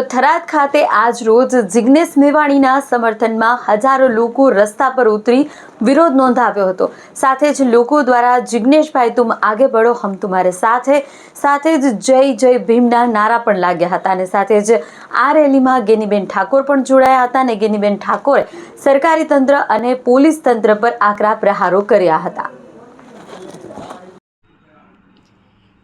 તો થરાદ ખાતે આજ રોજ જિગ્નેશ મેવાણીના સમર્થનમાં હજારો લોકો રસ્તા પર ઉતરી વિરોધ નોંધાવ્યો હતો. સાથે જ લોકો દ્વારા જિગ્નેશભાઈ તુમ આગે બઢો, હમ તુમારે સાથે સાથે જ જય જય ભીમના નારા પણ લાગ્યા હતા અને સાથે જ આ રેલીમાં ગેનીબેન ઠાકોર પણ જોડાયા હતા અને ગેનીબેન ઠાકોરે સરકારી તંત્ર અને પોલીસ તંત્ર પર આકરા પ્રહારો કર્યા હતા.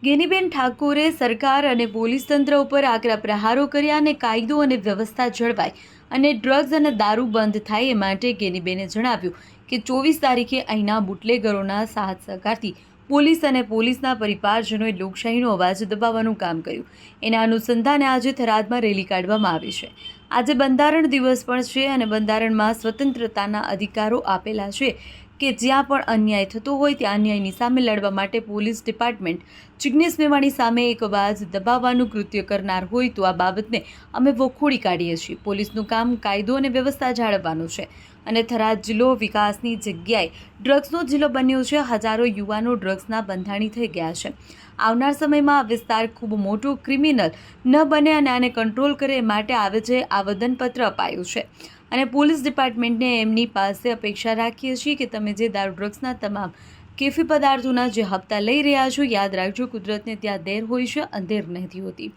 ગેનીબેન ઠાકોરે સરકાર અને પોલીસ તંત્ર ઉપર આકરા પ્રહારો કર્યા અને કાયદો અને વ્યવસ્થા જળવાય અને ડ્રગ્સ અને દારૂ બંધ થાય એ માટે ગેનીબેને જણાવ્યું કે ચોવીસ તારીખે અહીંના બુટલેગરોના સાહસ સહકારથી પોલીસ અને પોલીસના પરિવારજનોએ લોકશાહીનો અવાજ દબાવવાનું કામ કર્યું. એના અનુસંધાને આજે થરાદમાં રેલી કાઢવામાં આવી છે. આજે બંધારણ દિવસ પણ છે અને બંધારણમાં સ્વતંત્રતાના અધિકારો આપેલા છે. કે જ્યાં પણ અન્યાય થતો હોય ત્યાં અન્યાયની સામે લડવા માટે પોલીસ ડિપાર્ટમેન્ટ જિજ્ઞેશ મેવાણી સામે એક અવાજ દબાવવાનું કૃત્ય કરનાર હોય તો આ બાબતને અમે વખોડી કાઢીએ છીએ. પોલીસનું કામ કાયદો અને વ્યવસ્થા જાળવવાનું છે અને થરાદ જિલ્લો વિકાસની જગ્યાએ ડ્રગ્સનો જિલ્લો બન્યો છે. હજારો યુવાનો ડ્રગ્સના બંધાણી થઈ ગયા છે. આવનાર સમયમાં આ વિસ્તાર ખૂબ મોટું ક્રિમિનલ ન બને અને આને કંટ્રોલ કરે માટે આવે છે. આવેદનપત્ર અપાયું છે. અને પોલીસ ડિપાર્ટમેન્ટને એમની પાસે અપેક્ષા રાખીએ છીએ કે તમે જે દારૂ ડ્રગ્સના તમામ કેફી પદાર્થોના જે હપ્તા લઈ રહ્યા છો, યાદ રાખજો, કુદરતને ત્યાં દેર હોય છે, અંધેર નથી હોતી.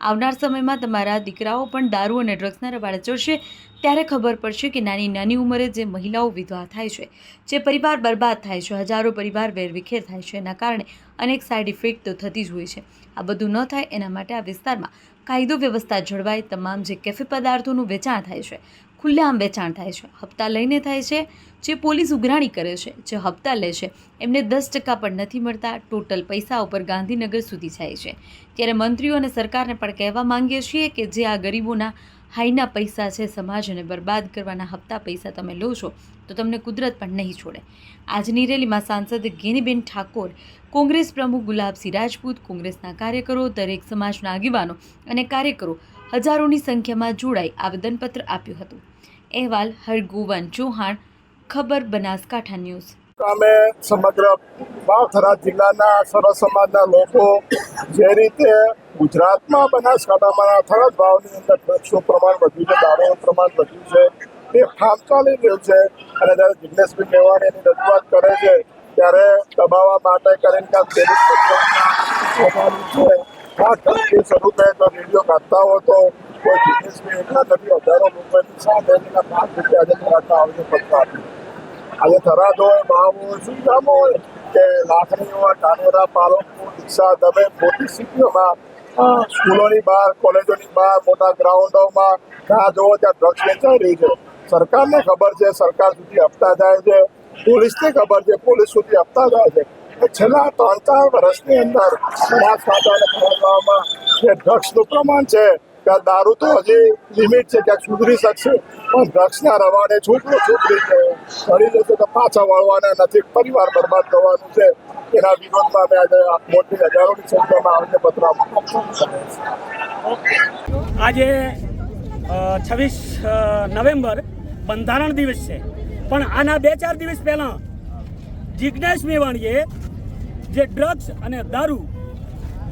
આવનાર સમયમાં તમારા દીકરાઓ પણ દારૂ અને ડ્રગ્સના રવાડે ચડશે, ત્યારે ખબર પડશે કે નાની નાની ઉંમરે જે મહિલાઓ વિધવા થાય છે, જે પરિવાર બરબાદ થાય છે, હજારો પરિવાર વેરવિખેર થાય છે, એના કારણે અનેક સાઇડ ઇફેક્ટ તો થતી જ હોય છે. આ બધું ન થાય, એના માટે આ વિસ્તારમાં કાયદો વ્યવસ્થા જળવાય, તમામ જે કેફી પદાર્થોનું વેચાણ થાય છે ખુલ્લેઆમ વેચાણ થાય છે. હપ્તા લઈને થાય છે, જે પોલીસ ઉઘરાણી કરે છે, જે હપ્તા લે છે. એમને દસ ટકા પણ નથી મળતા. ટોટલ પૈસા ઉપર ગાંધીનગર સુધી જાય છે. ત્યારે મંત્રીઓ અને સરકારને પણ કહેવા માંગીએ છીએ કે જે આ ગરીબોના હાઈના પૈસા છે, સમાજને બરબાદ કરવાના હપ્તા પૈસા તમે લો છો, તો તમને કુદરત પણ નહીં છોડે. આજની રેલીમાં સાંસદ ગેનીબેન ઠાકોર, કોંગ્રેસ પ્રમુખ ગુલાબસિંહ રાજપૂત, કોંગ્રેસના કાર્યકરો, દરેક સમાજના આગેવાનો અને કાર્યકરો હજારોની સંખ્યામાં જોડાઈ આવેદનપત્ર આપ્યું હતું. અહેવાલ, હરગુવન ચૌહાણ, ખબર બનાસકાંઠા ન્યૂઝ. અમે સમગ્ર વાવથરા જિલ્લાના સર્વ સમાજના લોકો જે રીતે ગુજરાતમાં બનાસકાંઠામાં થરાદ ભાવની અંદર ડ્રગ્સનું પ્રમાણ વધ્યું છે દારૂનું પ્રમાણ વધ્યું છે, તે ફામ ચાલી રહ્યું છે અને જ્યારે જિગ્નેશભાઈ મેવાણીની રજૂઆત કરે છે, ત્યારે દબાવવા માટે કરીને કાંઈક પેલું છે આ ધમકી સ્વરૂપે જો રેડિયો કાઢતા હો તો કોઈ જિગ્નેશભાઈ એટલા નથી હજારો રૂપિયાની સામે એના પાંચ રૂપિયા આજે કાઢતા પત્તા આપ્યું આજે થરાદ હોય વાવ હોય શું ગામ હોય કે લાખણી હોય ધાનેરા પાલનપુર ડીસા તમે મોટી સિટીઓમાં સ્કૂલોની બહાર કોલેજોની બહાર મોટા ગ્રાઉન્ડોમાં જ્યાં જોવો ત્યાં ડ્રગ્સ વેચાઈ રહી છે સરકારને ખબર છે સરકાર સુધી હપ્તા જાય છે પોલીસને ખબર છે પોલીસ સુધી હપ્તા જાય છે છેલ્લા ત્રણ ચાર વર્ષની અંદર બનાસકાંઠા અને ખરગામમાં જે ડ્રગ્સનું પ્રમાણ છે, કે દારૂ તો હજી લિમિટ છે ક્યાંક સુધરી શકશે, પણ ડ્રગ્સના રવાડે છોકરો છોકરી છે કરી જશે તો પાછા વળવાના નથી, પરિવાર બરબાદ થવાનું છે. એના વિરોધમાં અમે આજે મોટી હજારોની સંખ્યામાં આવીને પત્ર આજે છવ્વીસ નવેમ્બર બંધારણ દિવસ છે. પણ આના બે ચાર દિવસ પહેલાં જિજ્ઞેશ મેવાણીએ જે ડ્રગ્સ અને દારૂ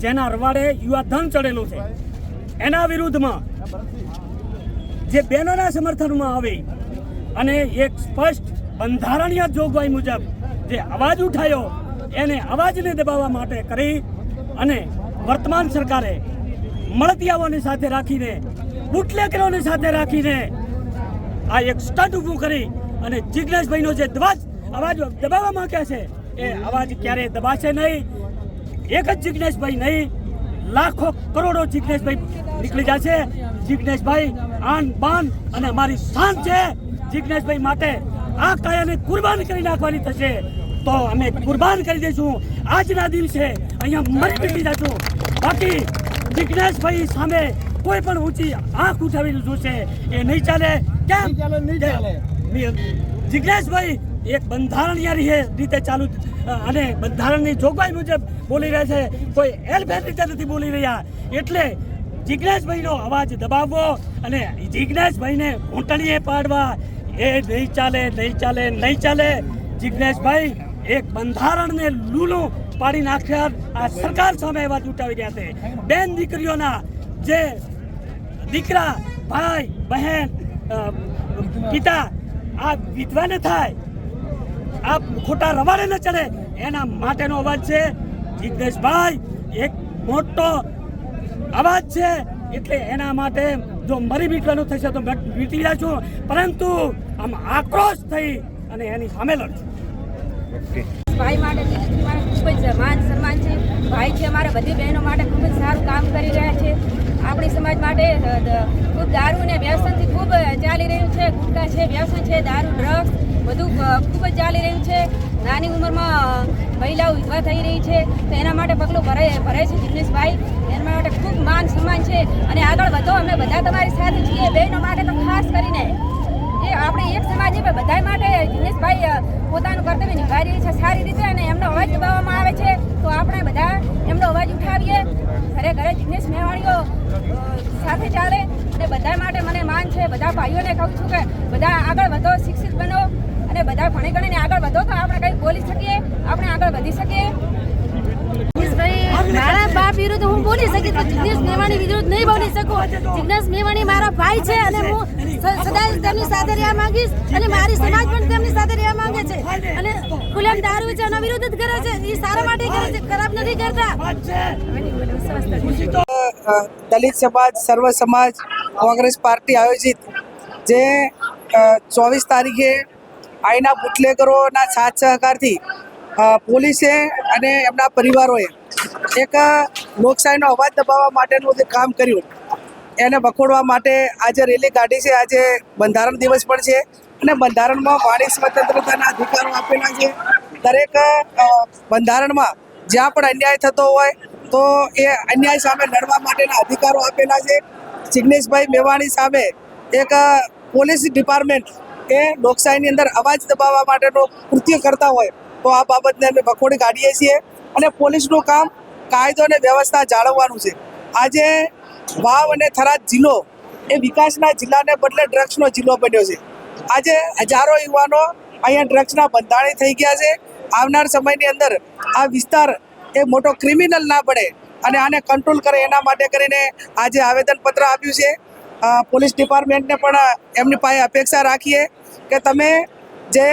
જેના રવાડે યુવા ધન ચડેલું છે, એના વિરુદ્ધમાં જે બહેનોના સમર્થનમાં આવી અને એક સ્પષ્ટ બંધારણીય જોગવાઈ મુજબ જે અવાજ ઉઠાયો, એને અવાજને દબાવવા માટે કરી અને વર્તમાન સરકારે મળતિયાઓની સાથે રાખીને બુટલેકરોની સાથે રાખીને આ એક સ્ટન્ટ ઊભું કરી અને જિજ્ઞેશભાઈનો જે ધ્વજ અવાજ દબાવવા માંગ્યા છે એ અવાજ ક્યારેય દબાશે નહીં. એક જ જિજ્ઞેશભાઈ નહીં. લાખો કરોડો જિજ્ઞેશભાઈ નીકળી જશે. જિજ્ઞેશભાઈ આન બાન અને અમારી શાન છે. જિજ્ઞેશભાઈ માટે આ કાયાને કુરબાન કરી નાખવાની થશે. તો અમે કુરબાન કરી દઈશું. આજના દિવસે અહીંયા મરી પીટી જશું. બાકી જિજ્ઞેશભાઈ સામે કોઈ પણ ઊંચી આંખ ઉઠાવી લીધું છે એ નહીં ચાલે. કેમ? ચાલે જિજ્ઞેશભાઈ એક બંધારણીય રીતે ચાલુ અને બંધારણની જોગવાઈ મુજબ બોલી રહ્યા છે. કોઈ એલફેર રીતે નથી બોલી રહ્યા. એટલે જિજ્ઞેશભાઈનો અવાજ દબાવવો અને જિજ્ઞેશભાઈને ઘૂંટણીએ પાડવા. એ નહીં ચાલે નહીં ચાલે નહીં ચાલે. જિજ્ઞેશભાઈ એક બંધારણને લૂલું પાડી નાખ્યા. આ સરકાર સામે અવાજ ઉઠાવી રહ્યા છે. બેન દીકરીઓના જે દીકરા, ભાઈ, બહેન પિતા, આ વિધવાને થાય આ ખોટા રવાડે ન ચડે. એના માટેનો અવાજ છે. જિગ્નેશભાઈ એક મોટો અવાજ છે. એટલે એના માટે જો મરી મીટવાનું થશે તો મટ- છું. પરંતુ આમ આક્રોશ થઈ અને એની સામે લડશું ભાઈ માટે દીકરી માટે ખૂબ જ માન સન્માન છે. ભાઈ છે અમારા બધી બહેનો માટે ખૂબ જ સારું કામ કરી રહ્યા છે. આપણી સમાજ માટે ખૂબ દારૂ અને વ્યસનથી ખૂબ ચાલી રહ્યું છે. ગુટકા છે, વ્યસન છે, દારૂ ડ્રગ્સ બધું ખૂબ જ ચાલી રહ્યું છે. નાની ઉંમરમાં મહિલાઓ વિધવા થઈ રહી છે. તો એના માટે પગલું ભરાય ભરાય છે જિગ્નેશભાઈ. એના માટે ખૂબ માન સન્માન છે. અને આગળ વધો, અમે બધા તમારી સાથે છીએ. બહેનો માટે તો ખાસ કરીને એ આપણે એક સમાજ બધા માટે જિગ્નેશભાઈ પોતાનું કર્તવ્ય નિભાવી રહી છે સારી રીતે. અને એમનો અવાજ દબાવવામાં આવે છે તો આપણે બધા એમનો અવાજ ઉઠાવીએ ઘરે ઘરે જિગ્નેશ મેવાણીઓ સાથે ચાલે અને બધા માટે મને માન છે. બધા ભાઈઓને કહું છું કે બધા આગળ વધો, શિક્ષિત બનો અને બધા ભણી ગણીને આગળ વધો. તો આપણે કંઈ બોલી શકીએ, આપણે આગળ વધી શકીએ. મારા બાપ વિરુદ્ધ હું બોલી શકીશ પણ જિજ્ઞેશ મેવાણી વિરુદ્ધ નહીં બોલી શકું. જિગ્નેશ મેવાણી મારા ભાઈ છે અને હું સદાય તેમની સાથે રહેવા માંગીશ અને મારી સમાજ પણ તેમની સાથે રહેવા માંગે છે. અને ખુલ્લેમ દારૂ છે એના વિરુદ્ધ જ કરે છે. એ સારા માટે કરે છે. ખરાબ નથી કરતા. દલિત સમાજ, સર્વ સમાજ, કોંગ્રેસ પાર્ટી આયોજિત, જે ચોવીસ તારીખે આઈના બુટલેગરોના સાથ સહકારથી પોલીસે અને એમના પરિવારોએ એક લોકશાહીનો અવાજ દબાવવા માટેનું જે કામ કર્યું, એને વખોડવા માટે આજે રેલી કાઢી છે. આજે બંધારણ દિવસ પણ છે અને બંધારણમાં વાણી સ્વતંત્રતાના અધિકારો આપેલા છે. દરેક બંધારણમાં જ્યાં પણ અન્યાય થતો હોય તો એ અન્યાય સામે લડવા માટેના અધિકારો આપેલા છે. જિગ્નેશભાઈ મેવાણી સામે એક પોલીસ ડિપાર્ટમેન્ટ એ લોકશાહીની અંદર અવાજ દબાવવા માટેનો કૃત્ય કરતા હોય તો આ બાબતને અમે વખોડી કાઢીએ છીએ અને પોલીસનું કામ કાયદો અને વ્યવસ્થા જાળવવાનું છે. આજે વાવ અને થરાદ જિલ્લો એ વિકાસના જિલ્લાને બદલે ડ્રગ્સનો જિલ્લો બન્યો છે. આજે હજારો યુવાનો અહીંયા ડ્રગ્સના બંધાણી થઈ ગયા છે. આવનાર સમયની અંદર આ વિસ્તાર એ મોટો ક્રિમિનલ ના બને અને આને કંટ્રોલ કરે એના માટે કરીને આજે આવેદનપત્ર આપ્યું છે. પોલીસ ડિપાર્ટમેન્ટને પણ એમની પાસે અપેક્ષા રાખીએ કે તમે જે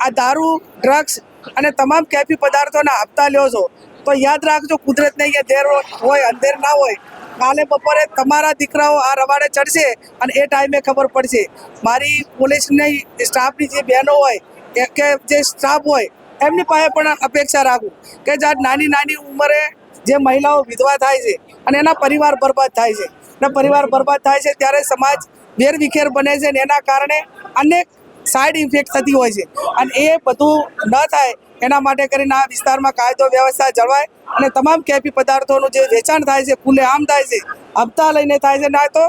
આ દારૂ ડ્રગ્સ અને તમામ કેફી પદાર્થોના આપતા લ્યો છો, તો યાદ રાખજો કુદરત નહીં કે હોય, અંધેર ના હોય, કાલે બપોરે તમારા દીકરાઓ આ રવાડે ચડશે અને એ ટાઈમે ખબર પડશે. મારી પોલીસની સ્ટાફની જે બહેનો હોય કે જે સ્ટાફ હોય એમની પાસે પણ અપેક્ષા રાખું કે જે નાની નાની ઉંમરે જે મહિલાઓ વિધવા થાય છે અને એના પરિવાર બરબાદ થાય છે. અને પરિવાર બરબાદ થાય છે ત્યારે સમાજ વેરવિખેર બને છે અને એના કારણે અનેક સાઈડ ઇફેક્ટ થતી હોય છે. અને એ બધું ન થાય એના માટે કરીને આ વિસ્તારમાં કાયદો વ્યવસ્થા જળવાય અને તમામ કેફી પદાર્થોનું જે વેચાણ થાય છે ખુલ્લેઆમ થાય છે, હપ્તા લઈને થાય છે. ના તો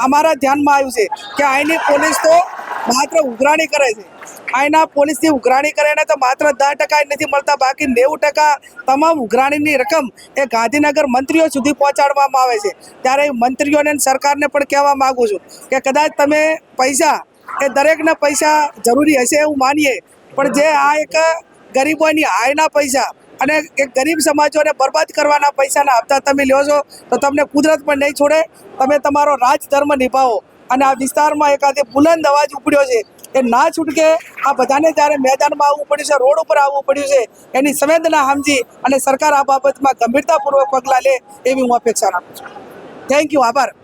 અમારા ધ્યાનમાં આવ્યું છે કે અહીંની પોલીસ તો માત્ર ઉઘરાણી કરે છે. અહીંના પોલીસથી ઉઘરાણી કરીને તો માત્ર દસ ટકા નથી મળતા, બાકી નેવું ટકા તમામ ઉઘરાણીની રકમ એ ગાંધીનગર મંત્રીઓ સુધી પહોંચાડવામાં આવે છે. ત્યારે મંત્રીઓને સરકારને પણ કહેવા માગું છું કે કદાચ તમે પૈસા, એ દરેકના પૈસા જરૂરી હશે એવું માનીએ, પણ જે આ એક ગરીબોની આયના પૈસા અને એક ગરીબ સમાજોને બરબાદ કરવાના પૈસાના હપ્તા તમે લ્યો છો, તો તમને કુદરત પણ નહીં છોડે. તમે તમારો રાજ ધર્મ નિભાવો. અને આ વિસ્તારમાં એકાદે બુલંદ અવાજ ઉપડ્યો છે એ ના છૂટકે આ બધાને જ્યારે મેદાનમાં આવવું પડ્યું છે, રોડ ઉપર આવવું પડ્યું છે, એની સંવેદના સમજી અને સરકાર આ બાબતમાં ગંભીરતાપૂર્વક પગલાં લે એવી હું અપેક્ષા રાખું છું. થેન્ક યુ આભાર.